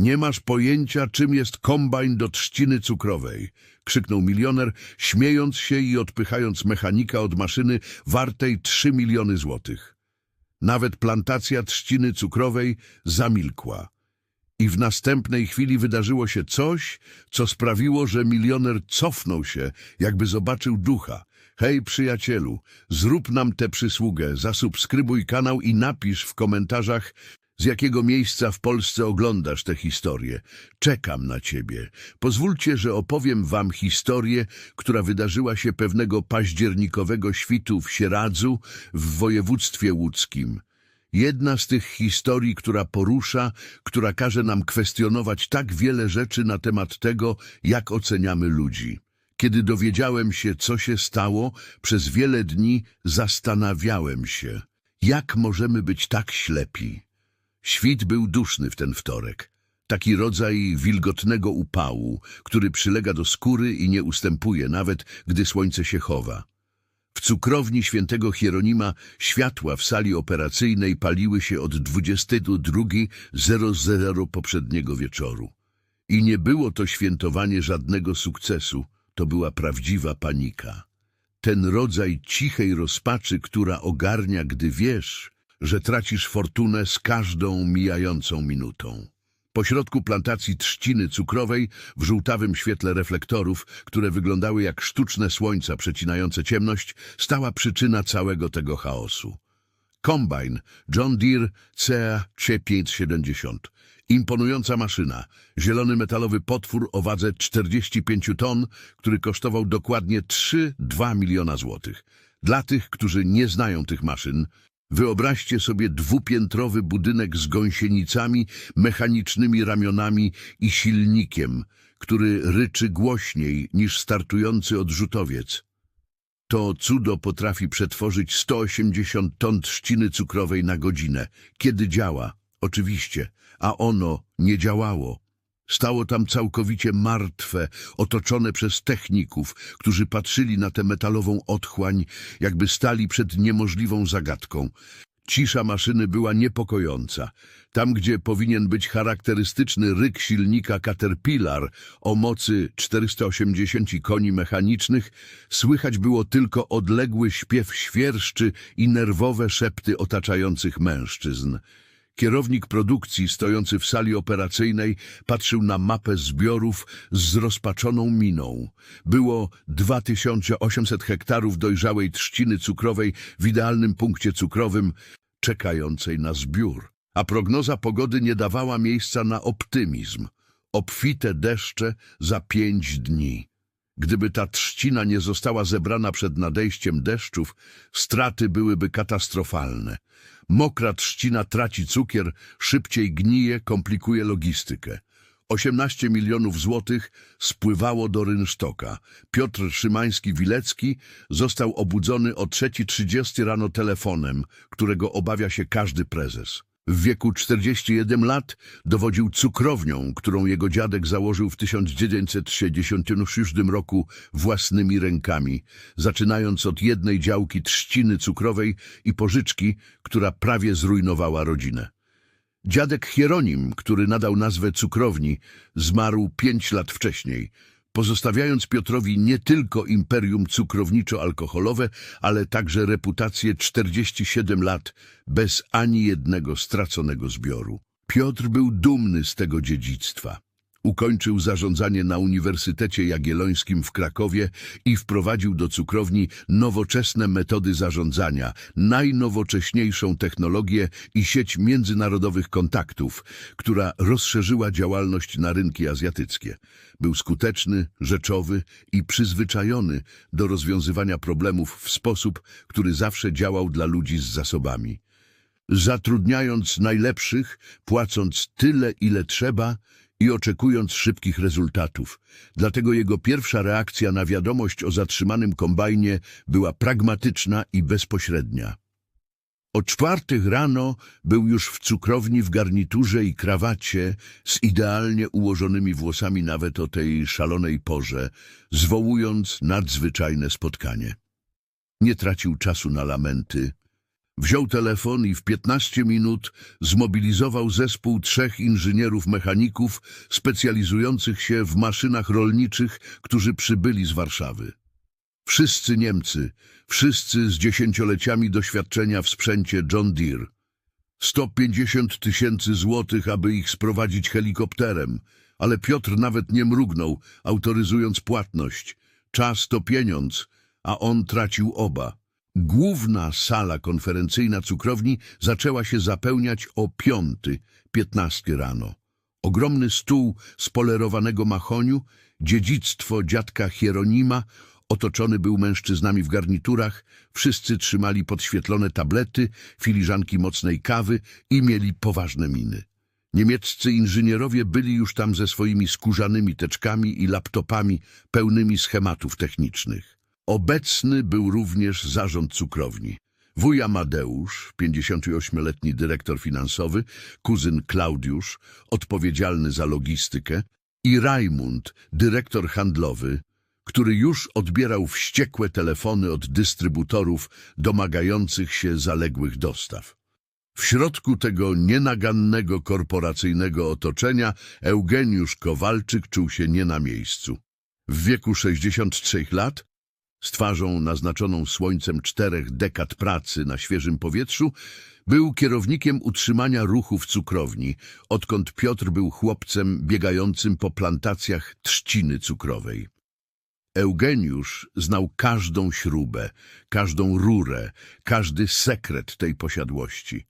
Nie masz pojęcia, czym jest kombajn do trzciny cukrowej, krzyknął milioner, śmiejąc się i odpychając mechanika od maszyny wartej 3 miliony złotych. Nawet plantacja trzciny cukrowej zamilkła. I w następnej chwili wydarzyło się coś, co sprawiło, że milioner cofnął się, jakby zobaczył ducha. Hej, przyjacielu, zrób nam tę przysługę, zasubskrybuj kanał i napisz w komentarzach, z jakiego miejsca w Polsce oglądasz tę historię. Czekam na ciebie. Pozwólcie, że opowiem wam historię, która wydarzyła się pewnego październikowego świtu w Sieradzu w województwie łódzkim. Jedna z tych historii, która porusza, która każe nam kwestionować tak wiele rzeczy na temat tego, jak oceniamy ludzi. Kiedy dowiedziałem się, co się stało, przez wiele dni zastanawiałem się, jak możemy być tak ślepi. Świt był duszny w ten wtorek. Taki rodzaj wilgotnego upału, który przylega do skóry i nie ustępuje, nawet gdy słońce się chowa. W cukrowni świętego Hieronima światła w sali operacyjnej paliły się od 22.00 poprzedniego wieczoru. I nie było to świętowanie żadnego sukcesu, to była prawdziwa panika. Ten rodzaj cichej rozpaczy, która ogarnia, gdy wiesz, że tracisz fortunę z każdą mijającą minutą. Pośrodku plantacji trzciny cukrowej, w żółtawym świetle reflektorów, które wyglądały jak sztuczne słońca przecinające ciemność, stała przyczyna całego tego chaosu. Kombajn John Deere CA 570. Imponująca maszyna, zielony metalowy potwór o wadze 45 ton, który kosztował dokładnie 3,2 miliona złotych. Dla tych, którzy nie znają tych maszyn, Wyobraźcie sobie dwupiętrowy budynek z gąsienicami, mechanicznymi ramionami i silnikiem, który ryczy głośniej niż startujący odrzutowiec. To cudo potrafi przetworzyć 180 ton trzciny cukrowej na godzinę, kiedy działa, oczywiście, a ono nie działało. Stało tam całkowicie martwe, otoczone przez techników, którzy patrzyli na tę metalową otchłań, jakby stali przed niemożliwą zagadką. Cisza maszyny była niepokojąca. Tam, gdzie powinien być charakterystyczny ryk silnika Caterpillar o mocy 480 koni mechanicznych, słychać było tylko odległy śpiew świerszczy i nerwowe szepty otaczających mężczyzn. Kierownik produkcji stojący w sali operacyjnej patrzył na mapę zbiorów z zrozpaczoną miną. Było 2800 hektarów dojrzałej trzciny cukrowej w idealnym punkcie cukrowym, czekającej na zbiór. A prognoza pogody nie dawała miejsca na optymizm. Obfite deszcze za pięć dni. Gdyby ta trzcina nie została zebrana przed nadejściem deszczów, straty byłyby katastrofalne. Mokra trzcina traci cukier, szybciej gnije, komplikuje logistykę. 18 milionów złotych spływało do rynsztoka. Piotr Szymański-Wilecki został obudzony o 3.30 rano telefonem, którego obawia się każdy prezes. W wieku 41 lat dowodził cukrownią, którą jego dziadek założył w 1966 roku własnymi rękami, zaczynając od jednej działki trzciny cukrowej i pożyczki, która prawie zrujnowała rodzinę. Dziadek Hieronim, który nadał nazwę cukrowni, zmarł pięć lat wcześniej, pozostawiając Piotrowi nie tylko imperium cukrowniczo-alkoholowe, ale także reputację 47 lat bez ani jednego straconego zbioru. Piotr był dumny z tego dziedzictwa. Ukończył zarządzanie na Uniwersytecie Jagiellońskim w Krakowie i wprowadził do cukrowni nowoczesne metody zarządzania, najnowocześniejszą technologię i sieć międzynarodowych kontaktów, która rozszerzyła działalność na rynki azjatyckie. Był skuteczny, rzeczowy i przyzwyczajony do rozwiązywania problemów w sposób, który zawsze działał dla ludzi z zasobami. Zatrudniając najlepszych, płacąc tyle, ile trzeba, i oczekując szybkich rezultatów. Dlatego jego pierwsza reakcja na wiadomość o zatrzymanym kombajnie była pragmatyczna i bezpośrednia. O czwartych rano był już w cukrowni w garniturze i krawacie, z idealnie ułożonymi włosami nawet o tej szalonej porze, zwołując nadzwyczajne spotkanie. Nie tracił czasu na lamenty. Wziął telefon i w 15 minut zmobilizował zespół trzech inżynierów mechaników specjalizujących się w maszynach rolniczych, którzy przybyli z Warszawy. Wszyscy Niemcy, wszyscy z dziesięcioleciami doświadczenia w sprzęcie John Deere. 150 tysięcy złotych, aby ich sprowadzić helikopterem, ale Piotr nawet nie mrugnął, autoryzując płatność. Czas to pieniądz, a on tracił oba. Główna sala konferencyjna cukrowni zaczęła się zapełniać o piąty, piętnasty rano. Ogromny stół z polerowanego mahoniu, dziedzictwo dziadka Hieronima, otoczony był mężczyznami w garniturach, wszyscy trzymali podświetlone tablety, filiżanki mocnej kawy i mieli poważne miny. Niemieccy inżynierowie byli już tam ze swoimi skórzanymi teczkami i laptopami pełnymi schematów technicznych. Obecny był również zarząd cukrowni. Wuj Amadeusz, 58-letni dyrektor finansowy, kuzyn Klaudiusz, odpowiedzialny za logistykę i Rajmund, dyrektor handlowy, który już odbierał wściekłe telefony od dystrybutorów domagających się zaległych dostaw. W środku tego nienagannego korporacyjnego otoczenia Eugeniusz Kowalczyk czuł się nie na miejscu. W wieku 63 lat, z twarzą naznaczoną słońcem czterech dekad pracy na świeżym powietrzu, był kierownikiem utrzymania ruchu w cukrowni, odkąd Piotr był chłopcem biegającym po plantacjach trzciny cukrowej. Eugeniusz znał każdą śrubę, każdą rurę, każdy sekret tej posiadłości.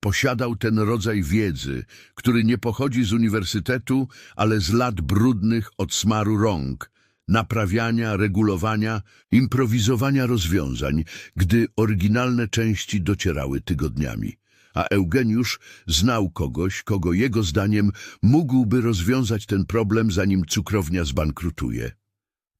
Posiadał ten rodzaj wiedzy, który nie pochodzi z uniwersytetu, ale z lat brudnych od smaru rąk, naprawiania, regulowania, improwizowania rozwiązań, gdy oryginalne części docierały tygodniami. A Eugeniusz znał kogoś, kogo jego zdaniem mógłby rozwiązać ten problem, zanim cukrownia zbankrutuje.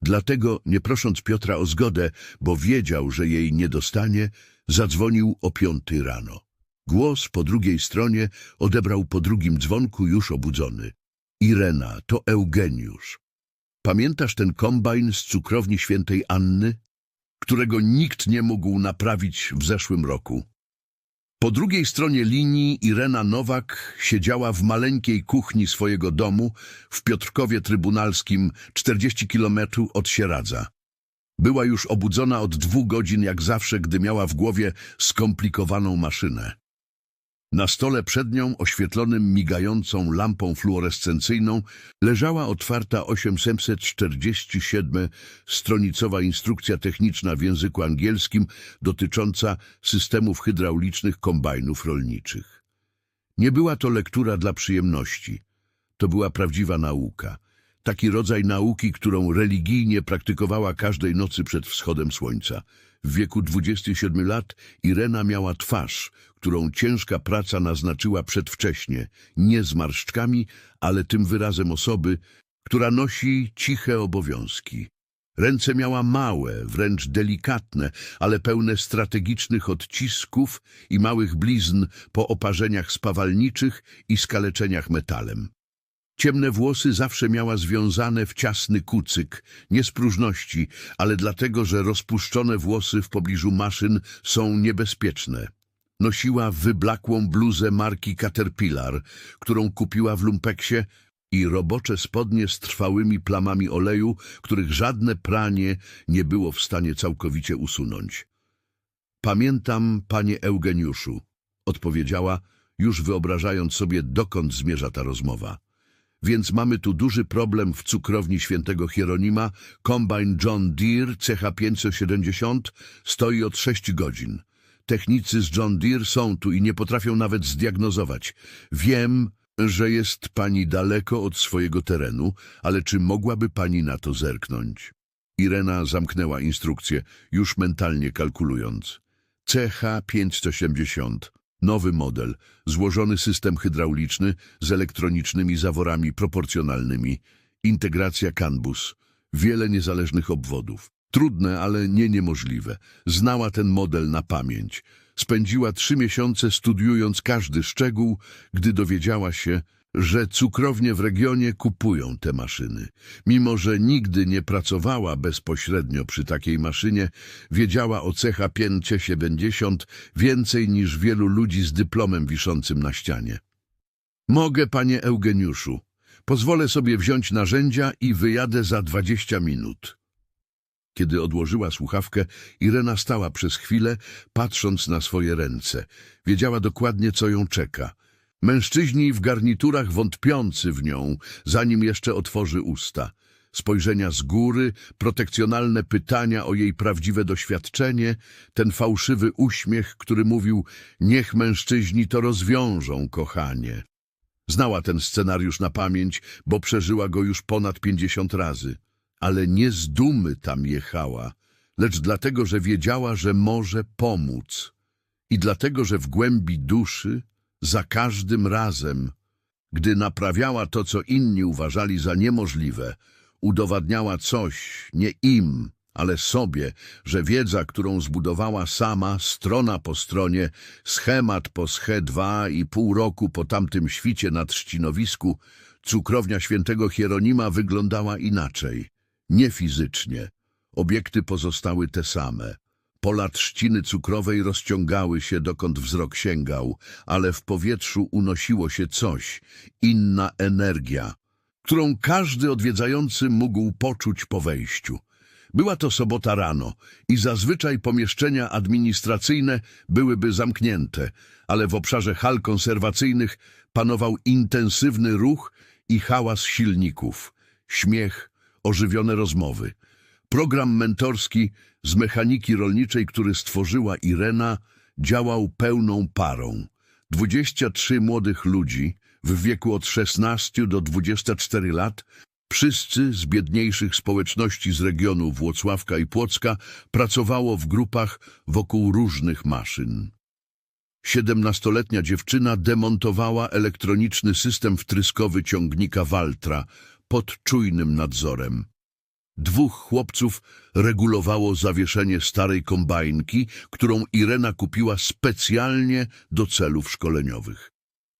Dlatego, nie prosząc Piotra o zgodę, bo wiedział, że jej nie dostanie, zadzwonił o piąty rano. Głos po drugiej stronie odebrał po drugim dzwonku już obudzony. Irena, to Eugeniusz. Pamiętasz ten kombajn z cukrowni świętej Anny, którego nikt nie mógł naprawić w zeszłym roku? Po drugiej stronie linii Irena Nowak siedziała w maleńkiej kuchni swojego domu w Piotrkowie Trybunalskim, 40 kilometrów od Sieradza. Była już obudzona od dwóch godzin jak zawsze, gdy miała w głowie skomplikowaną maszynę. Na stole przed nią, oświetlonym migającą lampą fluorescencyjną, leżała otwarta 847-stronicowa instrukcja techniczna w języku angielskim dotycząca systemów hydraulicznych kombajnów rolniczych. Nie była to lektura dla przyjemności. To była prawdziwa nauka. Taki rodzaj nauki, którą religijnie praktykowała każdej nocy przed wschodem słońca. W wieku 27 lat Irena miała twarz, którą ciężka praca naznaczyła przedwcześnie, nie zmarszczkami, ale tym wyrazem osoby, która nosi ciche obowiązki. Ręce miała małe, wręcz delikatne, ale pełne strategicznych odcisków i małych blizn po oparzeniach spawalniczych i skaleczeniach metalem. Ciemne włosy zawsze miała związane w ciasny kucyk, nie z próżności, ale dlatego, że rozpuszczone włosy w pobliżu maszyn są niebezpieczne. Nosiła wyblakłą bluzę marki Caterpillar, którą kupiła w lumpeksie i robocze spodnie z trwałymi plamami oleju, których żadne pranie nie było w stanie całkowicie usunąć. Pamiętam, panie Eugeniuszu, odpowiedziała, już wyobrażając sobie, dokąd zmierza ta rozmowa. Więc mamy tu duży problem w cukrowni świętego Hieronima. Kombine John Deere CH570 stoi od 6 godzin. Technicy z John Deere są tu i nie potrafią nawet zdiagnozować. Wiem, że jest pani daleko od swojego terenu, ale czy mogłaby pani na to zerknąć? Irena zamknęła instrukcję, już mentalnie kalkulując. CH570 Nowy model, złożony system hydrauliczny z elektronicznymi zaworami proporcjonalnymi, integracja CAN-bus, wiele niezależnych obwodów. Trudne, ale nie niemożliwe. Znała ten model na pamięć. Spędziła trzy miesiące studiując każdy szczegół, gdy dowiedziała się, że cukrownie w regionie kupują te maszyny. Mimo, że nigdy nie pracowała bezpośrednio przy takiej maszynie, wiedziała o cecha 570 więcej niż wielu ludzi z dyplomem wiszącym na ścianie. Mogę, panie Eugeniuszu. Pozwolę sobie wziąć narzędzia i wyjadę za 20 minut. Kiedy odłożyła słuchawkę, Irena stała przez chwilę, patrząc na swoje ręce. Wiedziała dokładnie, co ją czeka. Mężczyźni w garniturach wątpiący w nią, zanim jeszcze otworzy usta. Spojrzenia z góry, protekcjonalne pytania o jej prawdziwe doświadczenie, ten fałszywy uśmiech, który mówił niech mężczyźni to rozwiążą, kochanie. Znała ten scenariusz na pamięć, bo przeżyła go już ponad pięćdziesiąt razy. Ale nie z dumy tam jechała, lecz dlatego, że wiedziała, że może pomóc. I dlatego, że w głębi duszy, za każdym razem, gdy naprawiała to, co inni uważali za niemożliwe, udowadniała coś, nie im, ale sobie, że wiedza, którą zbudowała sama, strona po stronie, schemat po sche dwa i pół roku po tamtym świcie na trzcinowisku, cukrownia świętego Hieronima wyglądała inaczej. Nie fizycznie. Obiekty pozostały te same. Pola trzciny cukrowej rozciągały się, dokąd wzrok sięgał, ale w powietrzu unosiło się coś, inna energia, którą każdy odwiedzający mógł poczuć po wejściu. Była to sobota rano i zazwyczaj pomieszczenia administracyjne byłyby zamknięte, ale w obszarze hal konserwacyjnych panował intensywny ruch i hałas silników, śmiech, ożywione rozmowy. Program mentorski z mechaniki rolniczej, który stworzyła Irena, działał pełną parą. 23 młodych ludzi w wieku od 16 do 24 lat, wszyscy z biedniejszych społeczności z regionu Włocławka i Płocka, pracowało w grupach wokół różnych maszyn. Siedemnastoletnia dziewczyna demontowała elektroniczny system wtryskowy ciągnika Waltra pod czujnym nadzorem. Dwóch chłopców regulowało zawieszenie starej kombajnki, którą Irena kupiła specjalnie do celów szkoleniowych.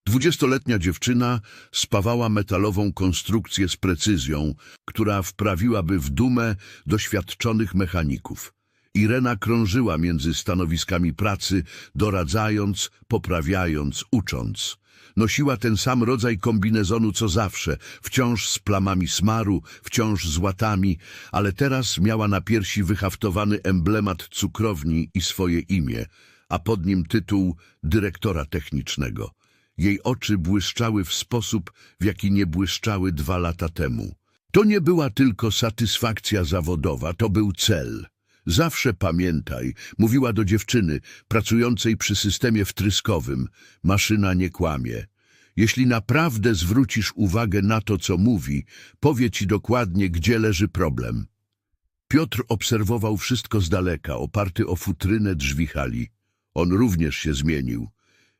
Dwudziestoletnia dziewczyna spawała metalową konstrukcję z precyzją, która wprawiłaby w dumę doświadczonych mechaników. Irena krążyła między stanowiskami pracy, doradzając, poprawiając, ucząc. Nosiła ten sam rodzaj kombinezonu co zawsze, wciąż z plamami smaru, wciąż z łatami, ale teraz miała na piersi wyhaftowany emblemat cukrowni i swoje imię, a pod nim tytuł dyrektora technicznego. Jej oczy błyszczały w sposób, w jaki nie błyszczały dwa lata temu. To nie była tylko satysfakcja zawodowa, to był cel. Zawsze pamiętaj, mówiła do dziewczyny pracującej przy systemie wtryskowym, maszyna nie kłamie. Jeśli naprawdę zwrócisz uwagę na to, co mówi, powie ci dokładnie, gdzie leży problem. Piotr obserwował wszystko z daleka, oparty o futrynę drzwi hali. On również się zmienił.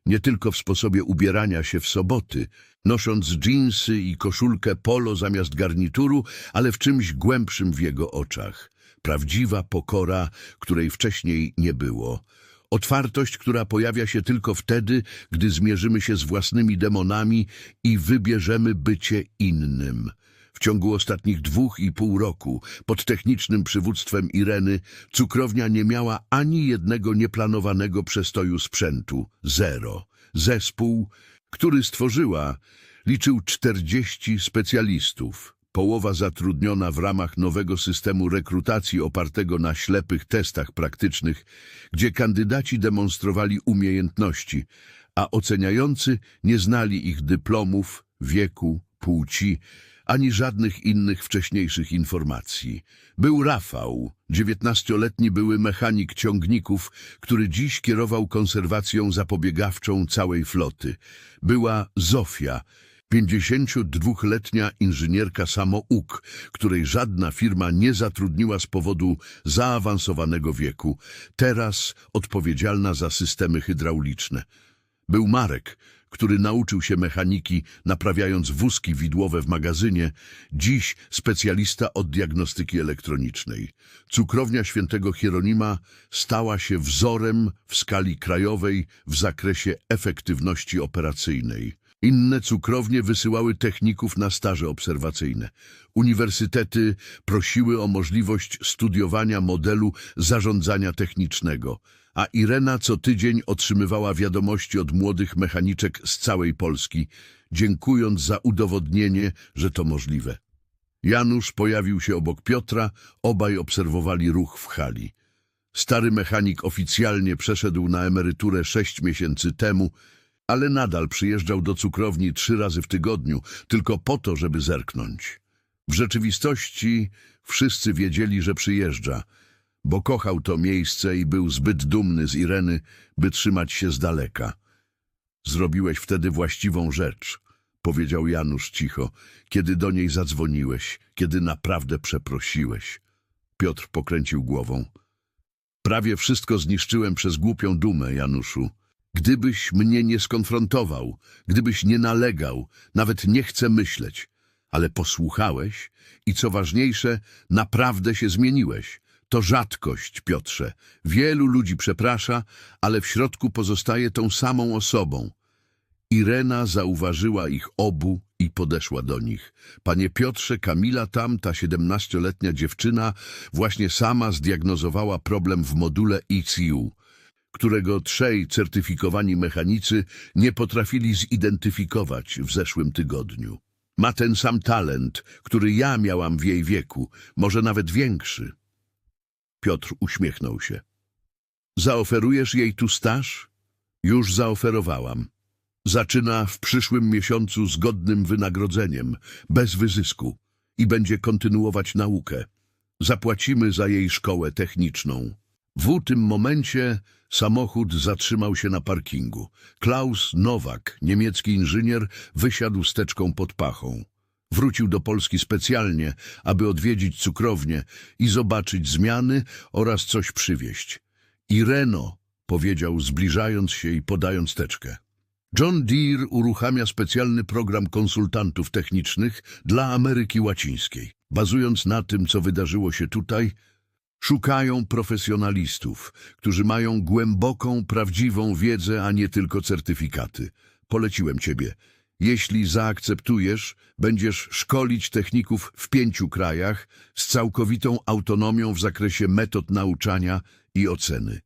Nie tylko w sposobie ubierania się w soboty, nosząc dżinsy i koszulkę polo zamiast garnituru, ale w czymś głębszym w jego oczach. Prawdziwa pokora, której wcześniej nie było. Otwartość, która pojawia się tylko wtedy, gdy zmierzymy się z własnymi demonami i wybierzemy bycie innym. W ciągu ostatnich dwóch i pół roku, pod technicznym przywództwem Ireny, cukrownia nie miała ani jednego nieplanowanego przestoju sprzętu. Zero. Zespół, który stworzyła, liczył 40 specjalistów. Połowa zatrudniona w ramach nowego systemu rekrutacji opartego na ślepych testach praktycznych, gdzie kandydaci demonstrowali umiejętności, a oceniający nie znali ich dyplomów, wieku, płci, ani żadnych innych wcześniejszych informacji. Był Rafał, dziewiętnastoletni były mechanik ciągników, który dziś kierował konserwacją zapobiegawczą całej floty. Była Zofia, 52-letnia inżynierka samouk, której żadna firma nie zatrudniła z powodu zaawansowanego wieku, teraz odpowiedzialna za systemy hydrauliczne. Był Marek, który nauczył się mechaniki, naprawiając wózki widłowe w magazynie, dziś specjalista od diagnostyki elektronicznej. Cukrownia świętego Hieronima stała się wzorem w skali krajowej w zakresie efektywności operacyjnej. Inne cukrownie wysyłały techników na staże obserwacyjne. Uniwersytety prosiły o możliwość studiowania modelu zarządzania technicznego, a Irena co tydzień otrzymywała wiadomości od młodych mechaniczek z całej Polski, dziękując za udowodnienie, że to możliwe. Janusz pojawił się obok Piotra, obaj obserwowali ruch w hali. Stary mechanik oficjalnie przeszedł na emeryturę sześć miesięcy temu, ale nadal przyjeżdżał do cukrowni trzy razy w tygodniu, tylko po to, żeby zerknąć. W rzeczywistości wszyscy wiedzieli, że przyjeżdża, bo kochał to miejsce i był zbyt dumny z Ireny, by trzymać się z daleka. Zrobiłeś wtedy właściwą rzecz, powiedział Janusz cicho, kiedy do niej zadzwoniłeś, kiedy naprawdę przeprosiłeś. Piotr pokręcił głową. Prawie wszystko zniszczyłem przez głupią dumę, Januszu. Gdybyś mnie nie skonfrontował, gdybyś nie nalegał, nawet nie chcę myśleć, ale posłuchałeś i co ważniejsze, naprawdę się zmieniłeś. To rzadkość, Piotrze. Wielu ludzi przeprasza, ale w środku pozostaje tą samą osobą. Irena zauważyła ich obu i podeszła do nich. Panie Piotrze, Kamila tam, ta siedemnastoletnia dziewczyna, właśnie sama zdiagnozowała problem w module ECU, którego trzej certyfikowani mechanicy nie potrafili zidentyfikować w zeszłym tygodniu. Ma ten sam talent, który ja miałam w jej wieku, może nawet większy. Piotr uśmiechnął się. Zaoferujesz jej tu staż? Już zaoferowałam. Zaczyna w przyszłym miesiącu z godnym wynagrodzeniem, bez wyzysku i będzie kontynuować naukę. Zapłacimy za jej szkołę techniczną. W tym momencie samochód zatrzymał się na parkingu. Klaus Nowak, niemiecki inżynier, wysiadł steczką pod pachą. Wrócił do Polski specjalnie, aby odwiedzić cukrownię i zobaczyć zmiany oraz coś przywieźć. Ireno, powiedział, zbliżając się i podając teczkę. John Deere uruchamia specjalny program konsultantów technicznych dla Ameryki Łacińskiej. Bazując na tym, co wydarzyło się tutaj, szukają profesjonalistów, którzy mają głęboką, prawdziwą wiedzę, a nie tylko certyfikaty. Poleciłem ciebie. Jeśli zaakceptujesz, będziesz szkolić techników w pięciu krajach z całkowitą autonomią w zakresie metod nauczania i oceny.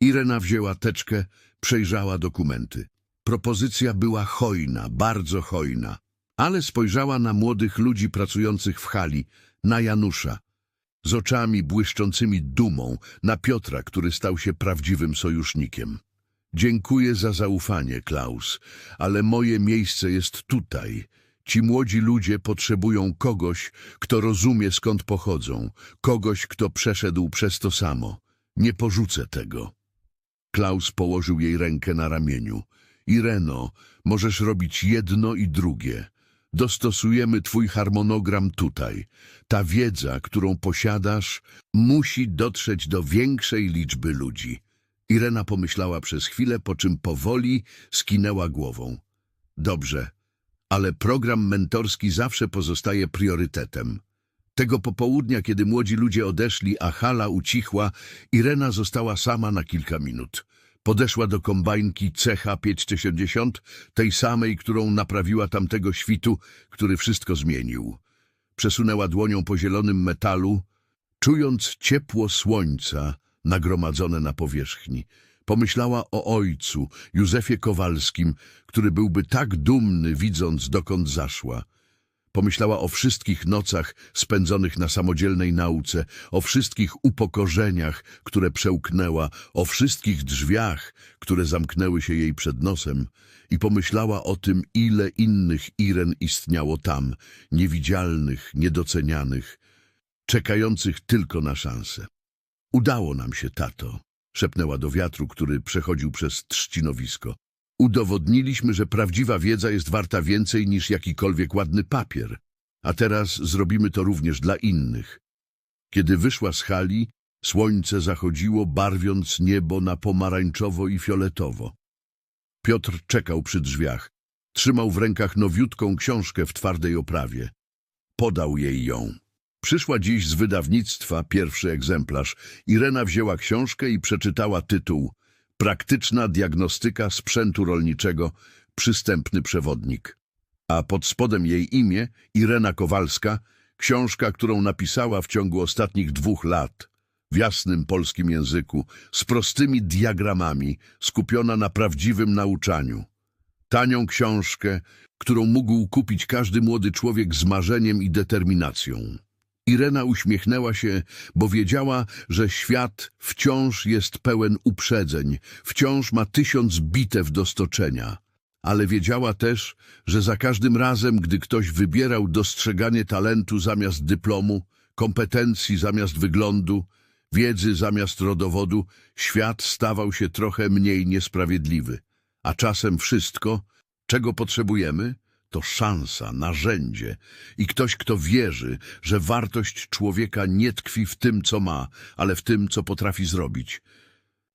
Irena wzięła teczkę, przejrzała dokumenty. Propozycja była hojna, bardzo hojna, ale spojrzała na młodych ludzi pracujących w hali, na Janusza, z oczami błyszczącymi dumą, na Piotra, który stał się prawdziwym sojusznikiem. Dziękuję za zaufanie, Klaus, ale moje miejsce jest tutaj. Ci młodzi ludzie potrzebują kogoś, kto rozumie skąd pochodzą, kogoś, kto przeszedł przez to samo. Nie porzucę tego. Klaus położył jej rękę na ramieniu. Ireno, możesz robić jedno i drugie. Dostosujemy twój harmonogram tutaj. Ta wiedza, którą posiadasz, musi dotrzeć do większej liczby ludzi. Irena pomyślała przez chwilę, po czym powoli skinęła głową. Dobrze, ale program mentorski zawsze pozostaje priorytetem. Tego popołudnia, kiedy młodzi ludzie odeszli, a hala ucichła, Irena została sama na kilka minut. Podeszła do kombajnki CH560, tej samej, którą naprawiła tamtego świtu, który wszystko zmienił. Przesunęła dłonią po zielonym metalu, czując ciepło słońca nagromadzone na powierzchni. Pomyślała o ojcu, Józefie Kowalskim, który byłby tak dumny, widząc dokąd zaszła. Pomyślała o wszystkich nocach spędzonych na samodzielnej nauce, o wszystkich upokorzeniach, które przełknęła, o wszystkich drzwiach, które zamknęły się jej przed nosem i pomyślała o tym, ile innych Iren istniało tam, niewidzialnych, niedocenianych, czekających tylko na szansę. Udało nam się, tato, szepnęła do wiatru, który przechodził przez trzcinowisko. Udowodniliśmy, że prawdziwa wiedza jest warta więcej niż jakikolwiek ładny papier, a teraz zrobimy to również dla innych. Kiedy wyszła z hali, słońce zachodziło, barwiąc niebo na pomarańczowo i fioletowo. Piotr czekał przy drzwiach. Trzymał w rękach nowiutką książkę w twardej oprawie. Podał jej ją. Przyszła dziś z wydawnictwa pierwszy egzemplarz. Irena wzięła książkę i przeczytała tytuł Praktyczna diagnostyka sprzętu rolniczego, przystępny przewodnik. A pod spodem jej imię Irena Kowalska, książka, którą napisała w ciągu ostatnich dwóch lat, w jasnym polskim języku, z prostymi diagramami, skupiona na prawdziwym nauczaniu. Tanią książkę, którą mógł kupić każdy młody człowiek z marzeniem i determinacją. Irena uśmiechnęła się, bo wiedziała, że świat wciąż jest pełen uprzedzeń, wciąż ma tysiąc bitew do stoczenia. Ale wiedziała też, że za każdym razem, gdy ktoś wybierał dostrzeganie talentu zamiast dyplomu, kompetencji zamiast wyglądu, wiedzy zamiast rodowodu, świat stawał się trochę mniej niesprawiedliwy. A czasem wszystko, czego potrzebujemy, to szansa, narzędzie i ktoś, kto wierzy, że wartość człowieka nie tkwi w tym, co ma, ale w tym, co potrafi zrobić.